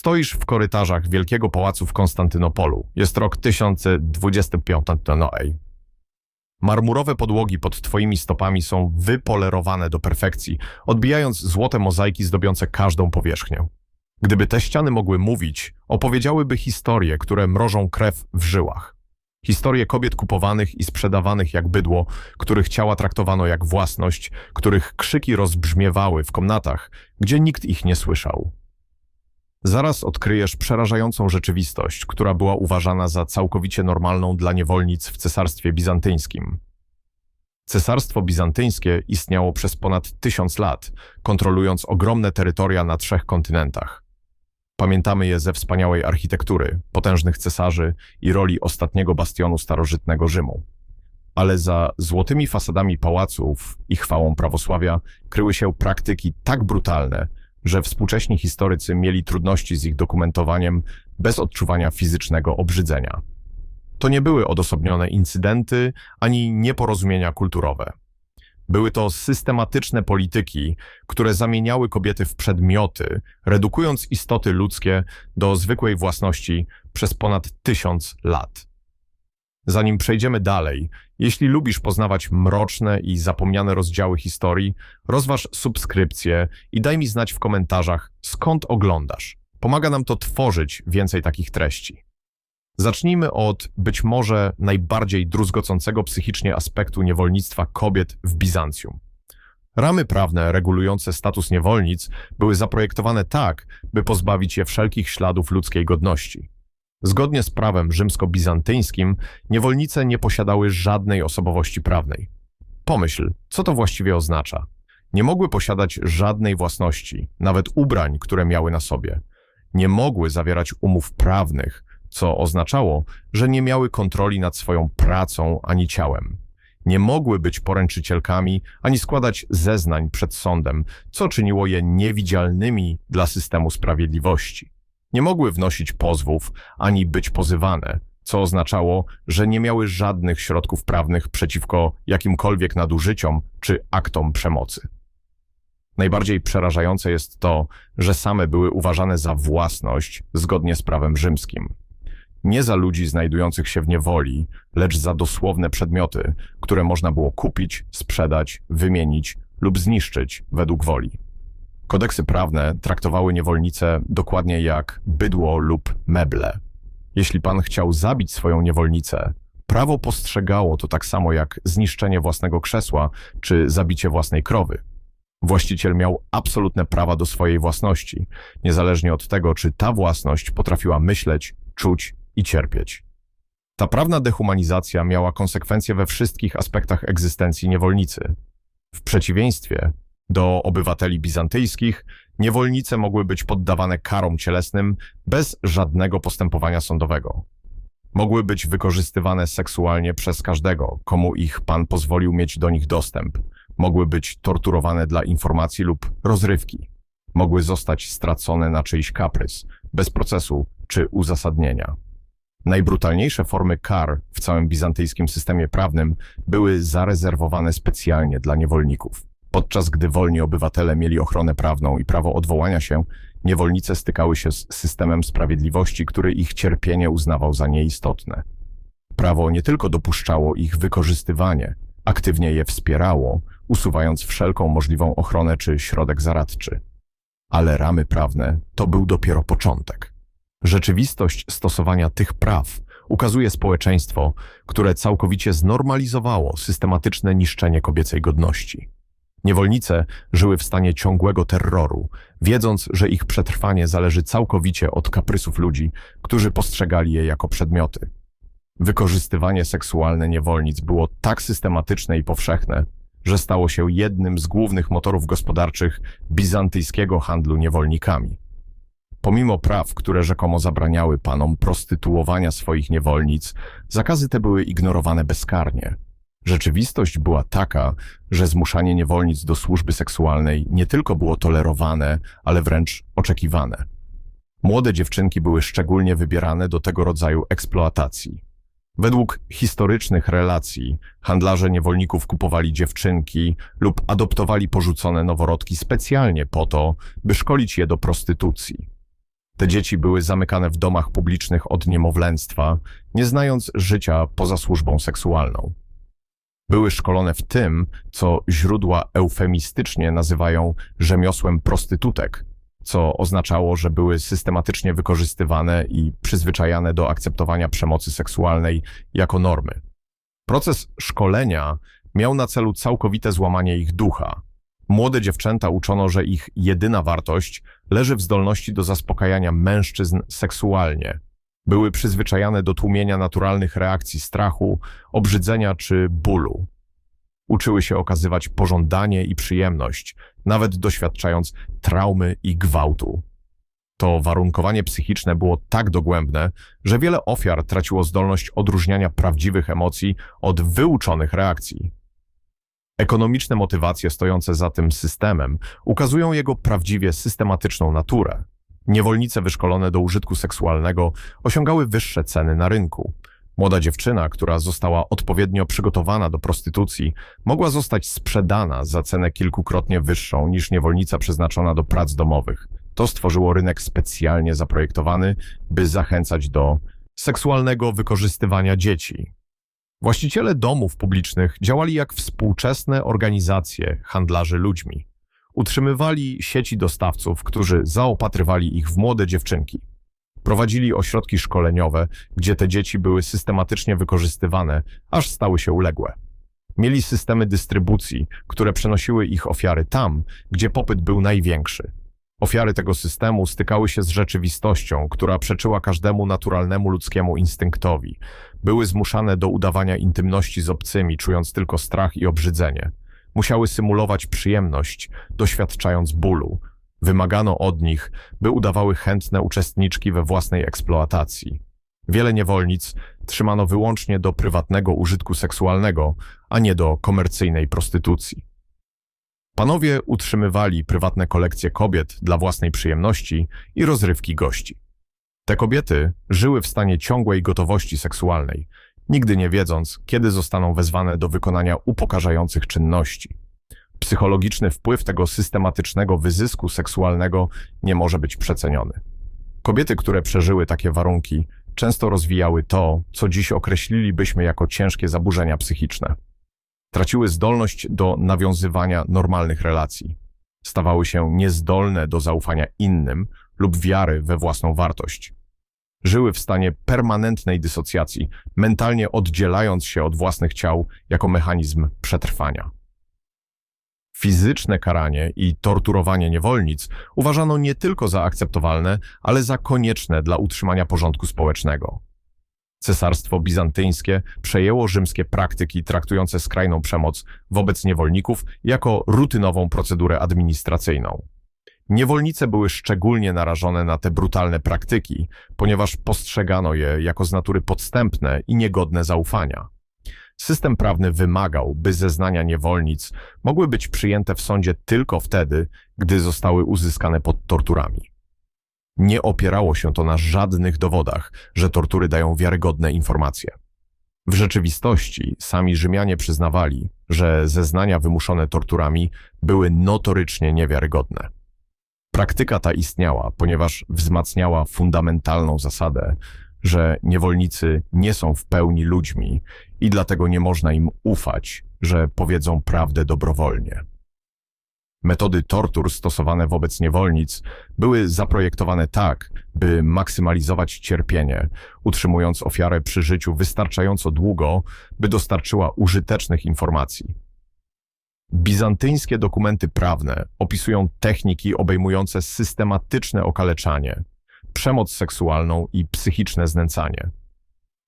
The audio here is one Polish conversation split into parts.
Stoisz w korytarzach Wielkiego Pałacu w Konstantynopolu. Jest rok 1025 Noej. Marmurowe podłogi pod twoimi stopami są wypolerowane do perfekcji, odbijając złote mozaiki zdobiące każdą powierzchnię. Gdyby te ściany mogły mówić, opowiedziałyby historie, które mrożą krew w żyłach. Historie kobiet kupowanych i sprzedawanych jak bydło, których ciała traktowano jak własność, których krzyki rozbrzmiewały w komnatach, gdzie nikt ich nie słyszał. Zaraz odkryjesz przerażającą rzeczywistość, która była uważana za całkowicie normalną dla niewolnic w Cesarstwie Bizantyjskim. Cesarstwo Bizantyjskie istniało przez ponad tysiąc lat, kontrolując ogromne terytoria na trzech kontynentach. Pamiętamy je ze wspaniałej architektury, potężnych cesarzy i roli ostatniego bastionu starożytnego Rzymu. Ale za złotymi fasadami pałaców i chwałą prawosławia kryły się praktyki tak brutalne, że współcześni historycy mieli trudności z ich dokumentowaniem bez odczuwania fizycznego obrzydzenia. To nie były odosobnione incydenty ani nieporozumienia kulturowe. Były to systematyczne polityki, które zamieniały kobiety w przedmioty, redukując istoty ludzkie do zwykłej własności przez ponad tysiąc lat. Zanim przejdziemy dalej, jeśli lubisz poznawać mroczne i zapomniane rozdziały historii, rozważ subskrypcję i daj mi znać w komentarzach, skąd oglądasz. Pomaga nam to tworzyć więcej takich treści. Zacznijmy od być może najbardziej druzgocącego psychicznie aspektu niewolnictwa kobiet w Bizancjum. Ramy prawne regulujące status niewolnic były zaprojektowane tak, by pozbawić je wszelkich śladów ludzkiej godności. Zgodnie z prawem rzymsko-bizantyńskim, niewolnice nie posiadały żadnej osobowości prawnej. Pomyśl, co to właściwie oznacza? Nie mogły posiadać żadnej własności, nawet ubrań, które miały na sobie. Nie mogły zawierać umów prawnych, co oznaczało, że nie miały kontroli nad swoją pracą ani ciałem. Nie mogły być poręczycielkami ani składać zeznań przed sądem, co czyniło je niewidzialnymi dla systemu sprawiedliwości. Nie mogły wnosić pozwów ani być pozywane, co oznaczało, że nie miały żadnych środków prawnych przeciwko jakimkolwiek nadużyciom czy aktom przemocy. Najbardziej przerażające jest to, że same były uważane za własność zgodnie z prawem rzymskim. Nie za ludzi znajdujących się w niewoli, lecz za dosłowne przedmioty, które można było kupić, sprzedać, wymienić lub zniszczyć według woli. Kodeksy prawne traktowały niewolnice dokładnie jak bydło lub meble. Jeśli pan chciał zabić swoją niewolnicę, prawo postrzegało to tak samo jak zniszczenie własnego krzesła czy zabicie własnej krowy. Właściciel miał absolutne prawa do swojej własności, niezależnie od tego, czy ta własność potrafiła myśleć, czuć i cierpieć. Ta prawna dehumanizacja miała konsekwencje we wszystkich aspektach egzystencji niewolnicy. W przeciwieństwie do obywateli bizantyjskich, niewolnice mogły być poddawane karom cielesnym bez żadnego postępowania sądowego. Mogły być wykorzystywane seksualnie przez każdego, komu ich pan pozwolił mieć do nich dostęp. Mogły być torturowane dla informacji lub rozrywki. Mogły zostać stracone na czyjś kaprys, bez procesu czy uzasadnienia. Najbrutalniejsze formy kar w całym bizantyjskim systemie prawnym były zarezerwowane specjalnie dla niewolników. Podczas gdy wolni obywatele mieli ochronę prawną i prawo odwołania się, niewolnice stykały się z systemem sprawiedliwości, który ich cierpienie uznawał za nieistotne. Prawo nie tylko dopuszczało ich wykorzystywanie, aktywnie je wspierało, usuwając wszelką możliwą ochronę czy środek zaradczy. Ale ramy prawne to był dopiero początek. Rzeczywistość stosowania tych praw ukazuje społeczeństwo, które całkowicie znormalizowało systematyczne niszczenie kobiecej godności. Niewolnice żyły w stanie ciągłego terroru, wiedząc, że ich przetrwanie zależy całkowicie od kaprysów ludzi, którzy postrzegali je jako przedmioty. Wykorzystywanie seksualne niewolnic było tak systematyczne i powszechne, że stało się jednym z głównych motorów gospodarczych bizantyjskiego handlu niewolnikami. Pomimo praw, które rzekomo zabraniały panom prostytuowania swoich niewolnic, zakazy te były ignorowane bezkarnie. Rzeczywistość była taka, że zmuszanie niewolnic do służby seksualnej nie tylko było tolerowane, ale wręcz oczekiwane. Młode dziewczynki były szczególnie wybierane do tego rodzaju eksploatacji. Według historycznych relacji handlarze niewolników kupowali dziewczynki lub adoptowali porzucone noworodki specjalnie po to, by szkolić je do prostytucji. Te dzieci były zamykane w domach publicznych od niemowlęctwa, nie znając życia poza służbą seksualną. Były szkolone w tym, co źródła eufemistycznie nazywają rzemiosłem prostytutek, co oznaczało, że były systematycznie wykorzystywane i przyzwyczajane do akceptowania przemocy seksualnej jako normy. Proces szkolenia miał na celu całkowite złamanie ich ducha. Młode dziewczęta uczono, że ich jedyna wartość leży w zdolności do zaspokajania mężczyzn seksualnie. Były przyzwyczajane do tłumienia naturalnych reakcji strachu, obrzydzenia czy bólu. Uczyły się okazywać pożądanie i przyjemność, nawet doświadczając traumy i gwałtu. To warunkowanie psychiczne było tak dogłębne, że wiele ofiar traciło zdolność odróżniania prawdziwych emocji od wyuczonych reakcji. Ekonomiczne motywacje stojące za tym systemem ukazują jego prawdziwie systematyczną naturę. Niewolnice wyszkolone do użytku seksualnego osiągały wyższe ceny na rynku. Młoda dziewczyna, która została odpowiednio przygotowana do prostytucji, mogła zostać sprzedana za cenę kilkukrotnie wyższą niż niewolnica przeznaczona do prac domowych. To stworzyło rynek specjalnie zaprojektowany, by zachęcać do seksualnego wykorzystywania dzieci. Właściciele domów publicznych działali jak współczesne organizacje handlarzy ludźmi. Utrzymywali sieci dostawców, którzy zaopatrywali ich w młode dziewczynki. Prowadzili ośrodki szkoleniowe, gdzie te dzieci były systematycznie wykorzystywane, aż stały się uległe. Mieli systemy dystrybucji, które przenosiły ich ofiary tam, gdzie popyt był największy. Ofiary tego systemu stykały się z rzeczywistością, która przeczyła każdemu naturalnemu ludzkiemu instynktowi. Były zmuszane do udawania intymności z obcymi, czując tylko strach i obrzydzenie. Musiały symulować przyjemność, doświadczając bólu. Wymagano od nich, by udawały chętne uczestniczki we własnej eksploatacji. Wiele niewolnic trzymano wyłącznie do prywatnego użytku seksualnego, a nie do komercyjnej prostytucji. Panowie utrzymywali prywatne kolekcje kobiet dla własnej przyjemności i rozrywki gości. Te kobiety żyły w stanie ciągłej gotowości seksualnej, nigdy nie wiedząc, kiedy zostaną wezwane do wykonania upokarzających czynności. Psychologiczny wpływ tego systematycznego wyzysku seksualnego nie może być przeceniony. Kobiety, które przeżyły takie warunki, często rozwijały to, co dziś określilibyśmy jako ciężkie zaburzenia psychiczne. Traciły zdolność do nawiązywania normalnych relacji. Stawały się niezdolne do zaufania innym lub wiary we własną wartość. Żyły w stanie permanentnej dysocjacji, mentalnie oddzielając się od własnych ciał jako mechanizm przetrwania. Fizyczne karanie i torturowanie niewolnic uważano nie tylko za akceptowalne, ale za konieczne dla utrzymania porządku społecznego. Cesarstwo bizantyńskie przejęło rzymskie praktyki traktujące skrajną przemoc wobec niewolników jako rutynową procedurę administracyjną. Niewolnice były szczególnie narażone na te brutalne praktyki, ponieważ postrzegano je jako z natury podstępne i niegodne zaufania. System prawny wymagał, by zeznania niewolnic mogły być przyjęte w sądzie tylko wtedy, gdy zostały uzyskane pod torturami. Nie opierało się to na żadnych dowodach, że tortury dają wiarygodne informacje. W rzeczywistości sami Rzymianie przyznawali, że zeznania wymuszone torturami były notorycznie niewiarygodne. Praktyka ta istniała, ponieważ wzmacniała fundamentalną zasadę, że niewolnicy nie są w pełni ludźmi i dlatego nie można im ufać, że powiedzą prawdę dobrowolnie. Metody tortur stosowane wobec niewolnic były zaprojektowane tak, by maksymalizować cierpienie, utrzymując ofiarę przy życiu wystarczająco długo, by dostarczyła użytecznych informacji. Bizantyjskie dokumenty prawne opisują techniki obejmujące systematyczne okaleczanie, przemoc seksualną i psychiczne znęcanie.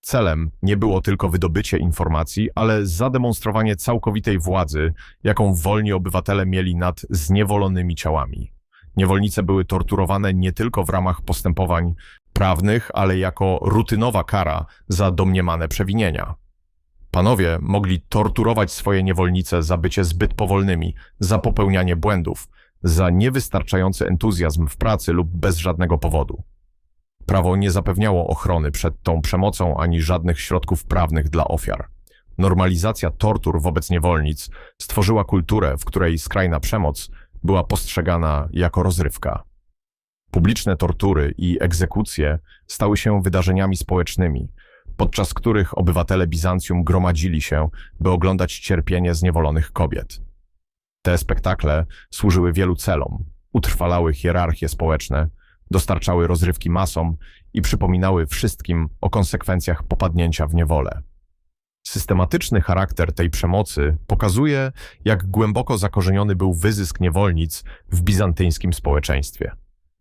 Celem nie było tylko wydobycie informacji, ale zademonstrowanie całkowitej władzy, jaką wolni obywatele mieli nad zniewolonymi ciałami. Niewolnice były torturowane nie tylko w ramach postępowań prawnych, ale jako rutynowa kara za domniemane przewinienia. Panowie mogli torturować swoje niewolnice za bycie zbyt powolnymi, za popełnianie błędów, za niewystarczający entuzjazm w pracy lub bez żadnego powodu. Prawo nie zapewniało ochrony przed tą przemocą ani żadnych środków prawnych dla ofiar. Normalizacja tortur wobec niewolnic stworzyła kulturę, w której skrajna przemoc była postrzegana jako rozrywka. Publiczne tortury i egzekucje stały się wydarzeniami społecznymi, podczas których obywatele Bizancjum gromadzili się, by oglądać cierpienie zniewolonych kobiet. Te spektakle służyły wielu celom, utrwalały hierarchie społeczne, dostarczały rozrywki masom i przypominały wszystkim o konsekwencjach popadnięcia w niewolę. Systematyczny charakter tej przemocy pokazuje, jak głęboko zakorzeniony był wyzysk niewolnic w bizantyjskim społeczeństwie.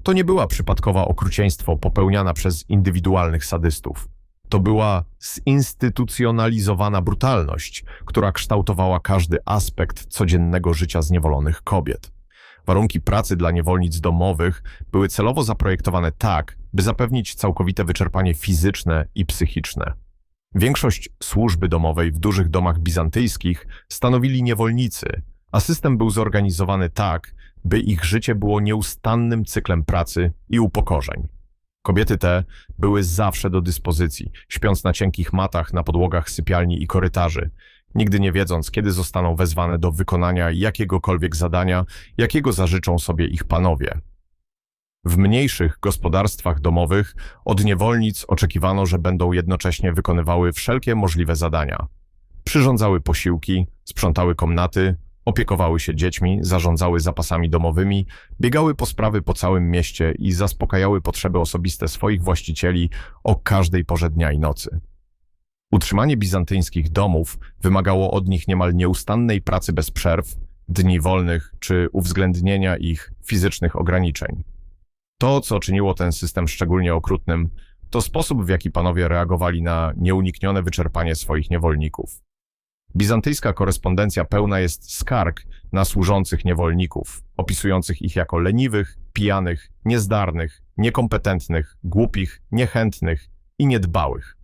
To nie była przypadkowa okrucieństwo popełniana przez indywidualnych sadystów. To była zinstytucjonalizowana brutalność, która kształtowała każdy aspekt codziennego życia zniewolonych kobiet. Warunki pracy dla niewolnic domowych były celowo zaprojektowane tak, by zapewnić całkowite wyczerpanie fizyczne i psychiczne. Większość służby domowej w dużych domach bizantyjskich stanowili niewolnicy, a system był zorganizowany tak, by ich życie było nieustannym cyklem pracy i upokorzeń. Kobiety te były zawsze do dyspozycji, śpiąc na cienkich matach na podłogach sypialni i korytarzy, nigdy nie wiedząc, kiedy zostaną wezwane do wykonania jakiegokolwiek zadania, jakiego zażyczą sobie ich panowie. W mniejszych gospodarstwach domowych od niewolnic oczekiwano, że będą jednocześnie wykonywały wszelkie możliwe zadania. Przyrządzały posiłki, sprzątały komnaty, opiekowały się dziećmi, zarządzały zapasami domowymi, biegały po sprawy po całym mieście i zaspokajały potrzeby osobiste swoich właścicieli o każdej porze dnia i nocy. Utrzymanie bizantyńskich domów wymagało od nich niemal nieustannej pracy bez przerw, dni wolnych czy uwzględnienia ich fizycznych ograniczeń. To, co czyniło ten system szczególnie okrutnym, to sposób, w jaki panowie reagowali na nieuniknione wyczerpanie swoich niewolników. Bizantyjska korespondencja pełna jest skarg na służących niewolników, opisujących ich jako leniwych, pijanych, niezdarnych, niekompetentnych, głupich, niechętnych i niedbałych.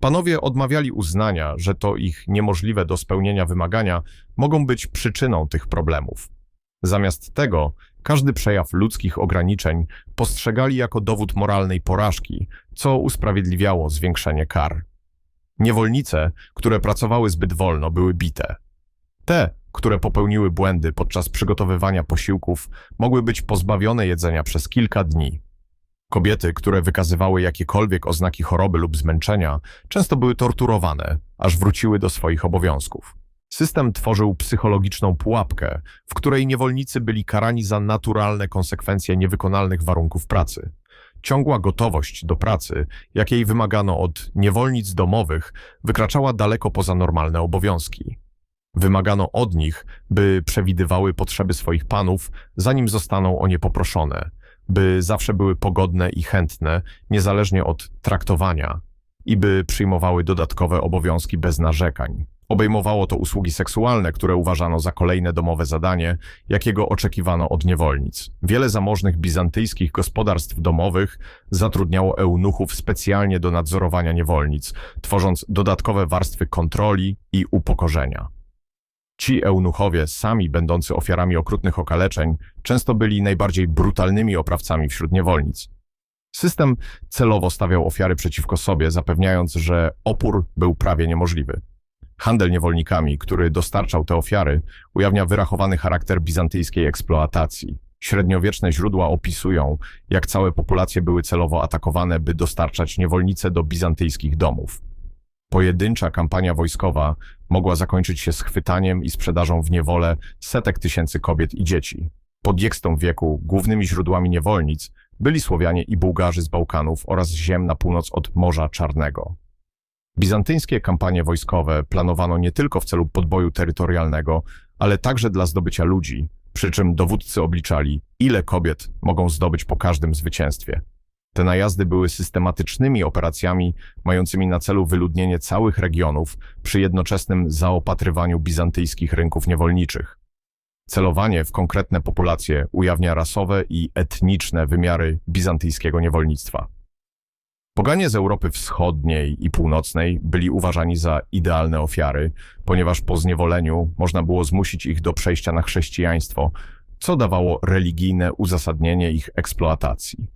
Panowie odmawiali uznania, że to ich niemożliwe do spełnienia wymagania mogą być przyczyną tych problemów. Zamiast tego, każdy przejaw ludzkich ograniczeń postrzegali jako dowód moralnej porażki, co usprawiedliwiało zwiększenie kar. Niewolnice, które pracowały zbyt wolno, były bite. Te, które popełniły błędy podczas przygotowywania posiłków, mogły być pozbawione jedzenia przez kilka dni. Kobiety, które wykazywały jakiekolwiek oznaki choroby lub zmęczenia, często były torturowane, aż wróciły do swoich obowiązków. System tworzył psychologiczną pułapkę, w której niewolnicy byli karani za naturalne konsekwencje niewykonalnych warunków pracy. Ciągła gotowość do pracy, jakiej wymagano od niewolnic domowych, wykraczała daleko poza normalne obowiązki. Wymagano od nich, by przewidywały potrzeby swoich panów, zanim zostaną o nie poproszone, by zawsze były pogodne i chętne, niezależnie od traktowania, i by przyjmowały dodatkowe obowiązki bez narzekań. Obejmowało to usługi seksualne, które uważano za kolejne domowe zadanie, jakiego oczekiwano od niewolnic. Wiele zamożnych bizantyjskich gospodarstw domowych zatrudniało eunuchów specjalnie do nadzorowania niewolnic, tworząc dodatkowe warstwy kontroli i upokorzenia. Ci eunuchowie, sami będący ofiarami okrutnych okaleczeń, często byli najbardziej brutalnymi oprawcami wśród niewolnic. System celowo stawiał ofiary przeciwko sobie, zapewniając, że opór był prawie niemożliwy. Handel niewolnikami, który dostarczał te ofiary, ujawnia wyrachowany charakter bizantyjskiej eksploatacji. Średniowieczne źródła opisują, jak całe populacje były celowo atakowane, by dostarczać niewolnice do bizantyjskich domów. Pojedyncza kampania wojskowa mogła zakończyć się schwytaniem i sprzedażą w niewolę setek tysięcy kobiet i dzieci. Pod Jekstą wieku głównymi źródłami niewolnic byli Słowianie i Bułgarzy z Bałkanów oraz ziem na północ od Morza Czarnego. Bizantyńskie kampanie wojskowe planowano nie tylko w celu podboju terytorialnego, ale także dla zdobycia ludzi, przy czym dowódcy obliczali, ile kobiet mogą zdobyć po każdym zwycięstwie. Te najazdy były systematycznymi operacjami mającymi na celu wyludnienie całych regionów przy jednoczesnym zaopatrywaniu bizantyjskich rynków niewolniczych. Celowanie w konkretne populacje ujawnia rasowe i etniczne wymiary bizantyjskiego niewolnictwa. Poganie z Europy Wschodniej i Północnej byli uważani za idealne ofiary, ponieważ po zniewoleniu można było zmusić ich do przejścia na chrześcijaństwo, co dawało religijne uzasadnienie ich eksploatacji.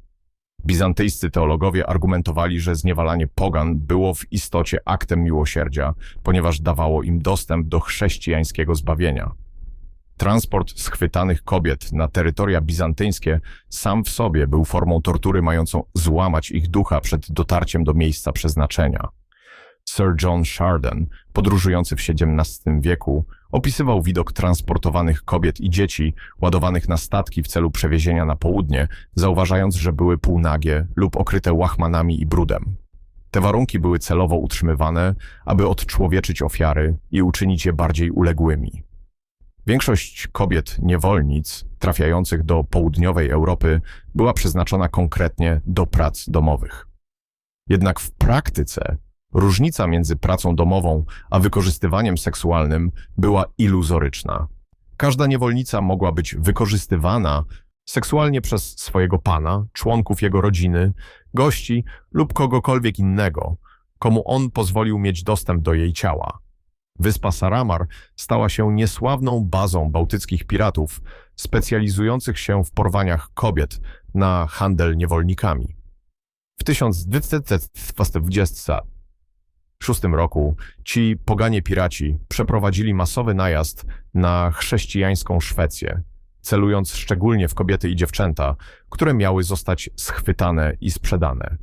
Bizantyjscy teologowie argumentowali, że zniewalanie pogan było w istocie aktem miłosierdzia, ponieważ dawało im dostęp do chrześcijańskiego zbawienia. Transport schwytanych kobiet na terytoria bizantyńskie sam w sobie był formą tortury mającą złamać ich ducha przed dotarciem do miejsca przeznaczenia. Sir John Sharden, podróżujący w XVII wieku, opisywał widok transportowanych kobiet i dzieci ładowanych na statki w celu przewiezienia na południe, zauważając, że były półnagie lub okryte łachmanami i brudem. Te warunki były celowo utrzymywane, aby odczłowieczyć ofiary i uczynić je bardziej uległymi. Większość kobiet niewolnic trafiających do południowej Europy była przeznaczona konkretnie do prac domowych. Jednak w praktyce różnica między pracą domową a wykorzystywaniem seksualnym była iluzoryczna. Każda niewolnica mogła być wykorzystywana seksualnie przez swojego pana, członków jego rodziny, gości lub kogokolwiek innego, komu on pozwolił mieć dostęp do jej ciała. Wyspa Saramar stała się niesławną bazą bałtyckich piratów specjalizujących się w porwaniach kobiet na handel niewolnikami. W 1226 roku ci poganie piraci przeprowadzili masowy najazd na chrześcijańską Szwecję, celując szczególnie w kobiety i dziewczęta, które miały zostać schwytane i sprzedane.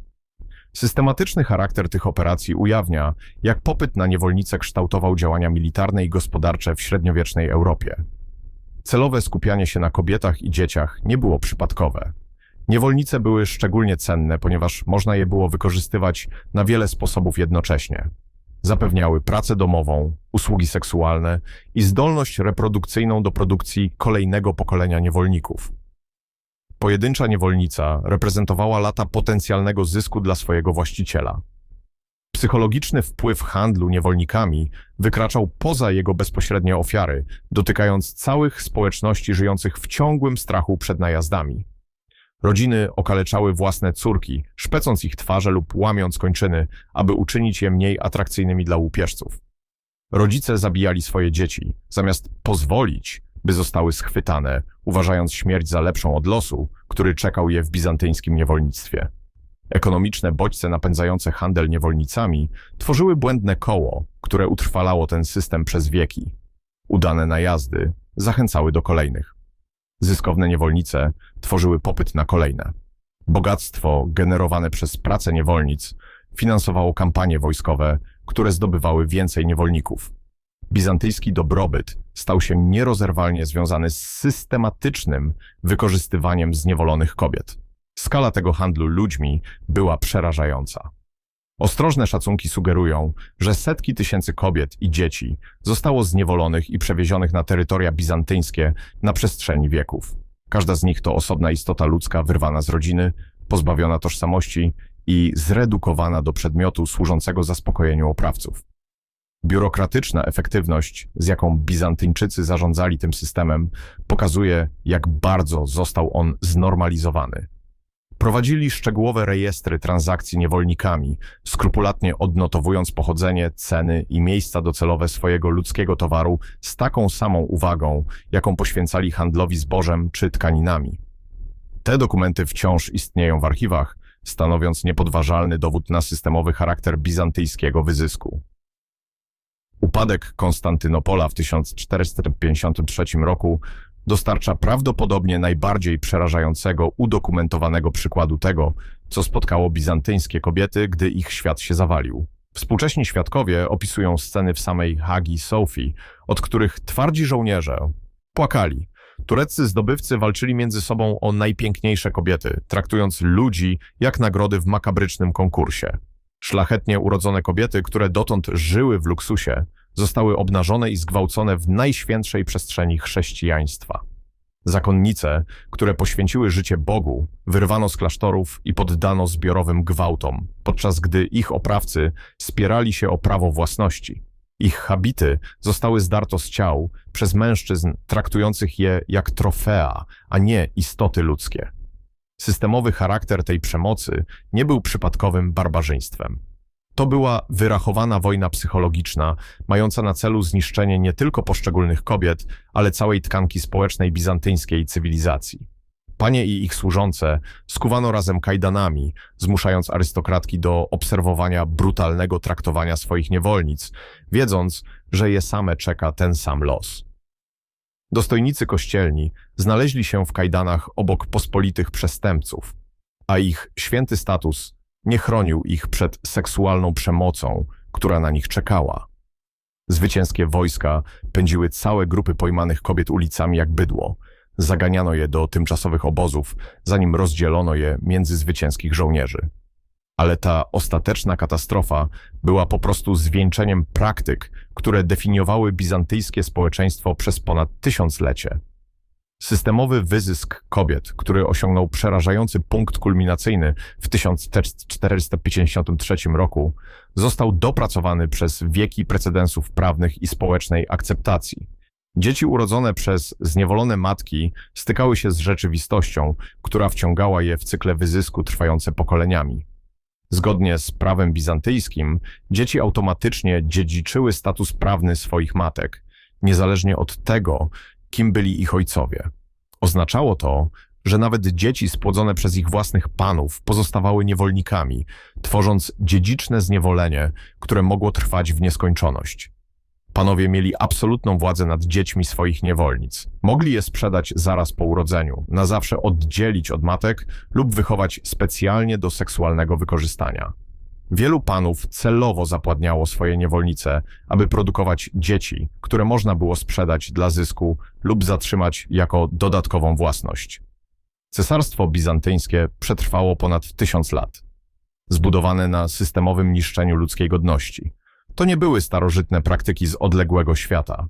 Systematyczny charakter tych operacji ujawnia, jak popyt na niewolnice kształtował działania militarne i gospodarcze w średniowiecznej Europie. Celowe skupianie się na kobietach i dzieciach nie było przypadkowe. Niewolnice były szczególnie cenne, ponieważ można je było wykorzystywać na wiele sposobów jednocześnie. Zapewniały pracę domową, usługi seksualne i zdolność reprodukcyjną do produkcji kolejnego pokolenia niewolników. Pojedyncza niewolnica reprezentowała lata potencjalnego zysku dla swojego właściciela. Psychologiczny wpływ handlu niewolnikami wykraczał poza jego bezpośrednie ofiary, dotykając całych społeczności żyjących w ciągłym strachu przed najazdami. Rodziny okaleczały własne córki, szpecąc ich twarze lub łamiąc kończyny, aby uczynić je mniej atrakcyjnymi dla łupieżców. Rodzice zabijali swoje dzieci, zamiast pozwolić, by zostały schwytane, uważając śmierć za lepszą od losu, który czekał je w bizantyjskim niewolnictwie. Ekonomiczne bodźce napędzające handel niewolnicami tworzyły błędne koło, które utrwalało ten system przez wieki. Udane najazdy zachęcały do kolejnych. Zyskowne niewolnice tworzyły popyt na kolejne. Bogactwo generowane przez pracę niewolnic finansowało kampanie wojskowe, które zdobywały więcej niewolników. Bizantyjski dobrobyt stał się nierozerwalnie związany z systematycznym wykorzystywaniem zniewolonych kobiet. Skala tego handlu ludźmi była przerażająca. Ostrożne szacunki sugerują, że setki tysięcy kobiet i dzieci zostało zniewolonych i przewiezionych na terytoria bizantyńskie na przestrzeni wieków. Każda z nich to osobna istota ludzka wyrwana z rodziny, pozbawiona tożsamości i zredukowana do przedmiotu służącego zaspokojeniu oprawców. Biurokratyczna efektywność, z jaką Bizantyńczycy zarządzali tym systemem, pokazuje, jak bardzo został on znormalizowany. Prowadzili szczegółowe rejestry transakcji niewolnikami, skrupulatnie odnotowując pochodzenie, ceny i miejsca docelowe swojego ludzkiego towaru z taką samą uwagą, jaką poświęcali handlowi zbożem czy tkaninami. Te dokumenty wciąż istnieją w archiwach, stanowiąc niepodważalny dowód na systemowy charakter bizantyjskiego wyzysku. Upadek Konstantynopola w 1453 roku dostarcza prawdopodobnie najbardziej przerażającego, udokumentowanego przykładu tego, co spotkało bizantyńskie kobiety, gdy ich świat się zawalił. Współcześni świadkowie opisują sceny w samej Hagi Sofii, od których twardzi żołnierze płakali. Tureccy zdobywcy walczyli między sobą o najpiękniejsze kobiety, traktując ludzi jak nagrody w makabrycznym konkursie. Szlachetnie urodzone kobiety, które dotąd żyły w luksusie, zostały obnażone i zgwałcone w najświętszej przestrzeni chrześcijaństwa. Zakonnice, które poświęciły życie Bogu, wyrwano z klasztorów i poddano zbiorowym gwałtom, podczas gdy ich oprawcy spierali się o prawo własności. Ich habity zostały zdarto z ciał przez mężczyzn traktujących je jak trofea, a nie istoty ludzkie. Systemowy charakter tej przemocy nie był przypadkowym barbarzyństwem. To była wyrachowana wojna psychologiczna, mająca na celu zniszczenie nie tylko poszczególnych kobiet, ale całej tkanki społecznej bizantyjskiej cywilizacji. Panie i ich służące skuwano razem kajdanami, zmuszając arystokratki do obserwowania brutalnego traktowania swoich niewolnic, wiedząc, że je same czeka ten sam los. Dostojnicy kościelni znaleźli się w kajdanach obok pospolitych przestępców, a ich święty status nie chronił ich przed seksualną przemocą, która na nich czekała. Zwycięskie wojska pędziły całe grupy pojmanych kobiet ulicami jak bydło. Zaganiano je do tymczasowych obozów, zanim rozdzielono je między zwycięskich żołnierzy. Ale ta ostateczna katastrofa była po prostu zwieńczeniem praktyk, które definiowały bizantyjskie społeczeństwo przez ponad tysiąclecie. Systemowy wyzysk kobiet, który osiągnął przerażający punkt kulminacyjny w 1453 roku, został dopracowany przez wieki precedensów prawnych i społecznej akceptacji. Dzieci urodzone przez zniewolone matki stykały się z rzeczywistością, która wciągała je w cykle wyzysku trwające pokoleniami. Zgodnie z prawem bizantyjskim, dzieci automatycznie dziedziczyły status prawny swoich matek, niezależnie od tego, kim byli ich ojcowie. Oznaczało to, że nawet dzieci spłodzone przez ich własnych panów pozostawały niewolnikami, tworząc dziedziczne zniewolenie, które mogło trwać w nieskończoność. Panowie mieli absolutną władzę nad dziećmi swoich niewolnic. Mogli je sprzedać zaraz po urodzeniu, na zawsze oddzielić od matek lub wychować specjalnie do seksualnego wykorzystania. Wielu panów celowo zapładniało swoje niewolnice, aby produkować dzieci, które można było sprzedać dla zysku lub zatrzymać jako dodatkową własność. Cesarstwo bizantyńskie przetrwało ponad tysiąc lat. Zbudowane na systemowym niszczeniu ludzkiej godności. To nie były starożytne praktyki z odległego świata.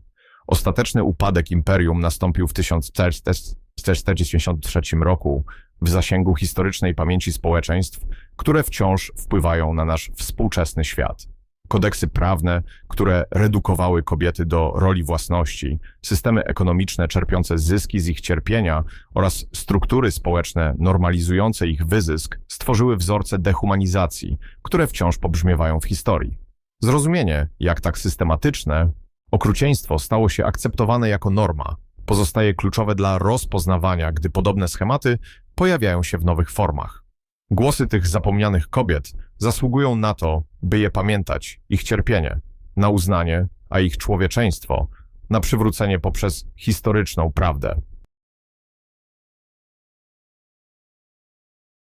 Ostateczny upadek imperium nastąpił w 1493 roku w zasięgu historycznej pamięci społeczeństw, które wciąż wpływają na nasz współczesny świat. Kodeksy prawne, które redukowały kobiety do roli własności, systemy ekonomiczne czerpiące zyski z ich cierpienia oraz struktury społeczne normalizujące ich wyzysk stworzyły wzorce dehumanizacji, które wciąż pobrzmiewają w historii. Zrozumienie, jak tak systematyczne, okrucieństwo stało się akceptowane jako norma, pozostaje kluczowe dla rozpoznawania, gdy podobne schematy pojawiają się w nowych formach. Głosy tych zapomnianych kobiet zasługują na to, by je pamiętać, ich cierpienie, na uznanie, a ich człowieczeństwo, na przywrócenie poprzez historyczną prawdę.